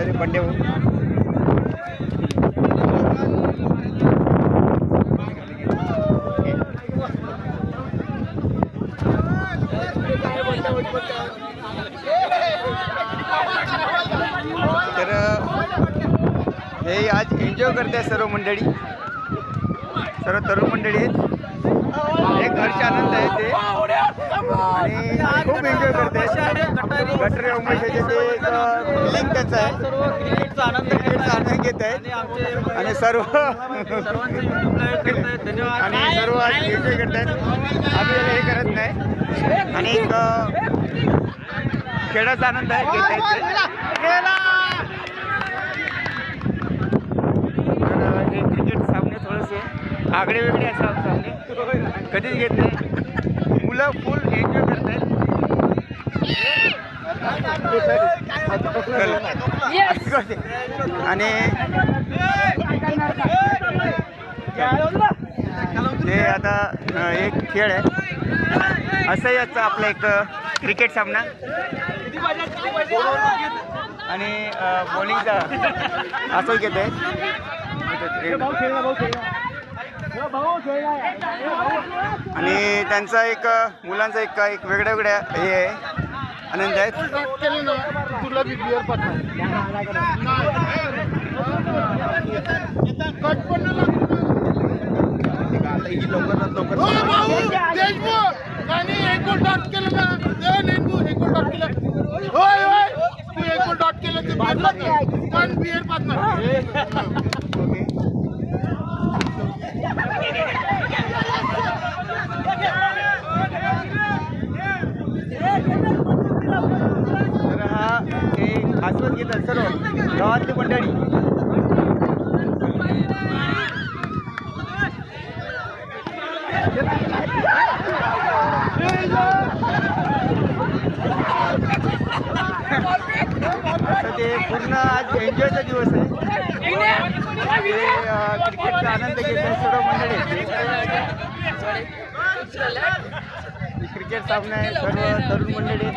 तरी बंडे तर हे आज एन्जॉय करते सर्व मंडळी. सर्व तरुण मंडळी आहेत. एक घरचे आनंद आहे ते. आणि खूप एन्जॉय करते. गटरे उमेशाचे ते एक फिलिंग त्याचं आहे. क्रिकेटचा आनंद क्रिकेटचा आनंद घेत आणि आहेत आणि सर्व आणि सर्व एन्जॉय करतात आपल्याला हे करत नाही. आणि एक खेळाचा आनंद आहे घेत आहेत क्रिकेट सामने थोडेसे आगळे वेगळे असतात सामने. कधीच घेत नाही. मुलं फुल एन्जॉय करतात आणि ते आता एक खेळ आहे. असं याचा आपला एक क्रिकेट सामना. आणि बॉलिंगचा असं घेत आहे आणि त्यांचा एक मुलांचा एक एक वेगळ्या वेगळ्या हे आहे आनंद आहे तुला लवकरात लवकर आणि डॉट केलं ते एक गोल डॉट केलं ते बिअर पार्टनर पण बिअर पार्टनर ओके तर हा हे आस्वाद घेतात सर्व गावातली मंडळी ते पूर्ण आज एन्जॉयचा दिवस आहे. क्रिकेटचा आनंद घेत आहे सर्व मंडळी. क्रिकेट सामना आहे सर्व तरुण मंडळी.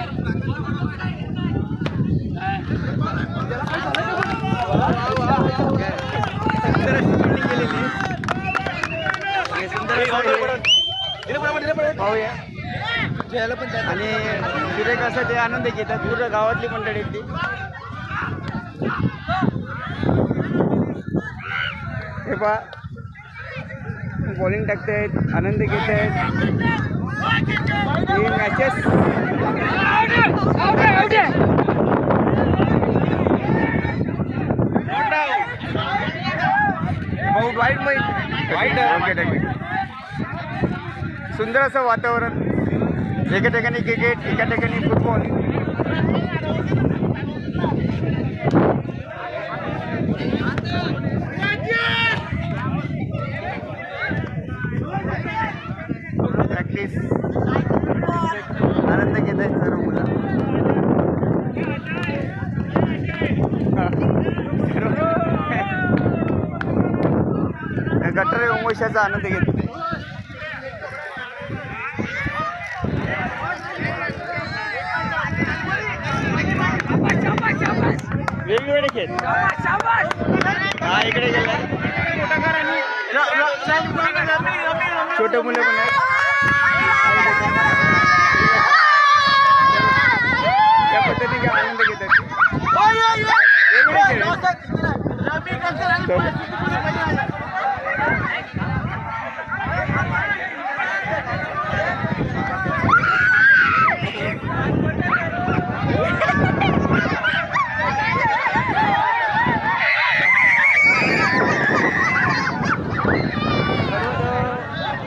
पाहूया. आणि सुरेख असं ते आनंद घेतात पूर्ण गावातली मंडळी ती. हे पहा. बॉलिंग टाकतायत आनंद घेत आहेत हे मॅचेस बहुत वाईट माहीत सुंदर असं वातावरण. एका ठिकाणी क्रिकेट एका ठिकाणी फुटबॉल प्रॅक्टिस आनंद घेत आहेत सर्व मुलं. गटर उमोशाचा आनंद घेत वेगवेगळे खेळ. हा इकडे गेला. छोटे मुलं पण आहेत त्या पद्धतीने आनंद घेतात वेगवेगळे खेळ आहेत. सर्व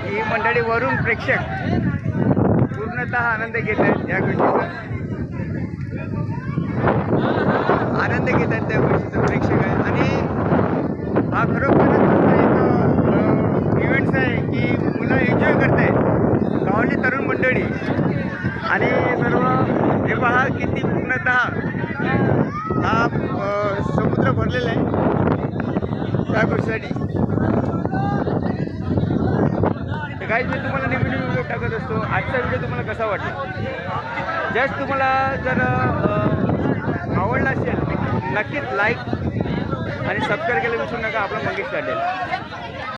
ही मंडळी वरून प्रेक्षक पूर्णतः आनंद घेत आहेत या गोष्टीचा. आनंद घेत आहेत त्या गोष्टीचा प्रेक्षक आहे आणि हा खरोखरच असा एक इव्हेंट्स आहे की मुलं एन्जॉय करत आहेत गावली तरुण मंडळी. आणि सर्व हे पहा किती पूर्णतः हा समुद्र भरलेला आहे त्या गोष्टीसाठी. तर काहीच मी तुम्हाला नेहमी नेहमी व्हिडिओ टाकत असतो. आजचा व्हिडिओ तुम्हाला कसा वाटला? जस्ट तुम्हाला जर आवडला असेल नक्कीच लाईक आणि सबस्क्राईब केलं विसरू नका. आपला मंगेश काढेल